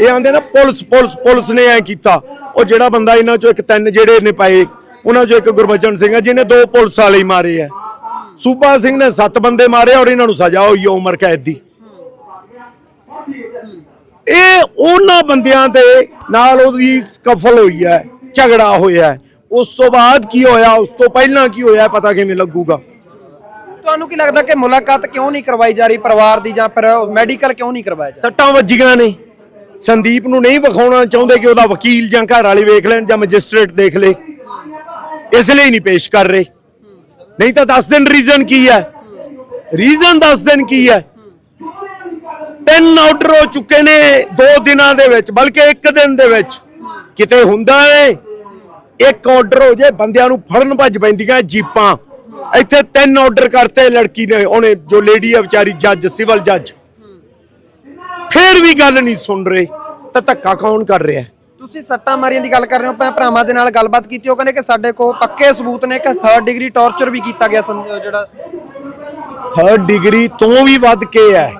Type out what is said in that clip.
ਇਹ ਆਂਦੇ ਨਾ ਪੁਲਿਸ ਪੁਲਿਸ ਪੁਲਿਸ ਨੇ ਐ ਕੀਤਾ। ਉਹ ਜਿਹੜਾ ਬੰਦਾ ਇਹਨਾਂ ਚੋਂ ਇੱਕ ਤਿੰਨ ਜਿਹੜੇ ਨੇ ਪਾਏ ਉਹਨਾਂ ਚੋਂ ਇੱਕ ਗੁਰਬਚਨ ਸਿੰਘ ਹੈ ਜਿਹਨੇ ਦੋ ਪੁਲਿਸ ਵਾਲੇ ਹੀ ਮਾਰੇ ਆ। ਸੂਬਾ ਸਿੰਘ ਨੇ ਸੱਤ ਬੰਦੇ ਮਾਰੇ ਔਰ ਇਹਨਾਂ ਨੂੰ ਸਜ਼ਾ ਹੋਈ ਹੈ ਉਮਰ ਕੈਦ। ਦੀ ਇਹ ਉਹਨਾਂ ਬੰਦਿਆਂ ਦੇ ਨਾਲ ਉਹਦੀ ਸਕਫਲ ਹੋਈ ਹੈ ਝਗੜਾ ਹੋਇਆ। ਉਸ ਤੋਂ ਬਾਅਦ ਕੀ ਹੋਇਆ? ਉਸ ਤੋਂ ਪਹਿਲਾਂ ਕੀ ਹੋਇਆ? ਪਤਾ ਕਿਵੇਂ ਲੱਗੂਗਾ? ਤੁਹਾਨੂੰ ਕੀ ਲੱਗਦਾ ਕਿ ਮੁਲਾਕਾਤ ਕਿਉਂ ਨਹੀਂ ਕਰਵਾਈ ਜਾ ਰਹੀ? ਪਰਿਵਾਰ ਦੀ ਜਾਂ ਫਿਰ ਮੈਡੀਕਲ ਕਿਉਂ ਨਹੀਂ ਕਰਵਾਇਆ ਜਾ ਸੱਟਾਂ ਵੱਜੀਆਂ ਨੇ। ਸੰਦੀਪ ਨੂੰ ਨਹੀਂ ਵਿਖਾਉਣਾ ਚਾਹੁੰਦੇ ਕਿ ਉਹਦਾ ਵਕੀਲ ਜਾਂ ਘਰ ਵਾਲੇ ਵੇਖ ਲੈਣ ਜਾਂ ਮੈਜਿਸਟ੍ਰੇਟ ਦੇਖ ਲੇ। ਇਸ ਲਈ ਨਹੀਂ ਪੇਸ਼ ਕਰ ਰਹੇ। ਨਹੀਂ ਤਾਂ ਦੱਸ ਦਿਨ ਰੀਜ਼ਨ ਕੀ ਹੈ? ਰੀਜ਼ਨ ਦੱਸ ਦਿਨ ਕੀ ਹੈ? ਤਿੰਨ ਆਰਡਰ ਹੋ ਚੁੱਕੇ ਨੇ ਦੋ ਦਿਨਾਂ ਦੇ ਵਿੱਚ, ਬਲਕਿ ਇੱਕ ਦਿਨ ਦੇ ਵਿੱਚ। ਕਿਤੇ ਹੁੰਦਾ ਏ, ਇੱਕ ਆਰਡਰ ਹੋ ਜੇ, ਬੰਦਿਆਂ ਨੂੰ ਫੜਨ ਭੱਜ ਪੈਂਦੀਆਂ ਜੀਪਾਂ। ਇੱਥੇ ਤਿੰਨ ਆਰਡਰ ਕਰਤੇ ਲੜਕੀ ਨੇ, ਉਹਨੇ, ਜੋ ਲੇਡੀ ਹੈ ਵਿਚਾਰੀ ਜੱਜ ਸਿਵਲ ਜੱਜ ਫੇਰ ਵੀ ਗੱਲ ਨਹੀਂ ਸੁਣ ਰਹੇ। ਤਾਂ ਧੱਕਾ ਕੌਣ ਕਰ ਰਿਹਾ? ਤੁਸੀਂ ਸੱਟਾਂ ਮਾਰੀਆਂ ਦੀ ਗੱਲ ਕਰ ਰਹੇ ਹੋ ਮੈਂ ਭਰਾਵਾਂ ਦੇ ਨਾਲ ਗੱਲਬਾਤ ਕੀਤੀ ਉਹ ਕਹਿੰਦੇ ਕਿ ਸਾਡੇ ਕੋਲ ਪੱਕੇ ਸਬੂਤ ਨੇ ਕਿ 3rd ਡਿਗਰੀ ਟਾਰਚਰ ਵੀ ਕੀਤਾ ਗਿਆ ਸੰਦ- ਜਿਹੜਾ। ਥਰਡ ਡਿਗਰੀ ਤੋਂ ਵੀ ਵੱਧ ਕੇ ਹੈ।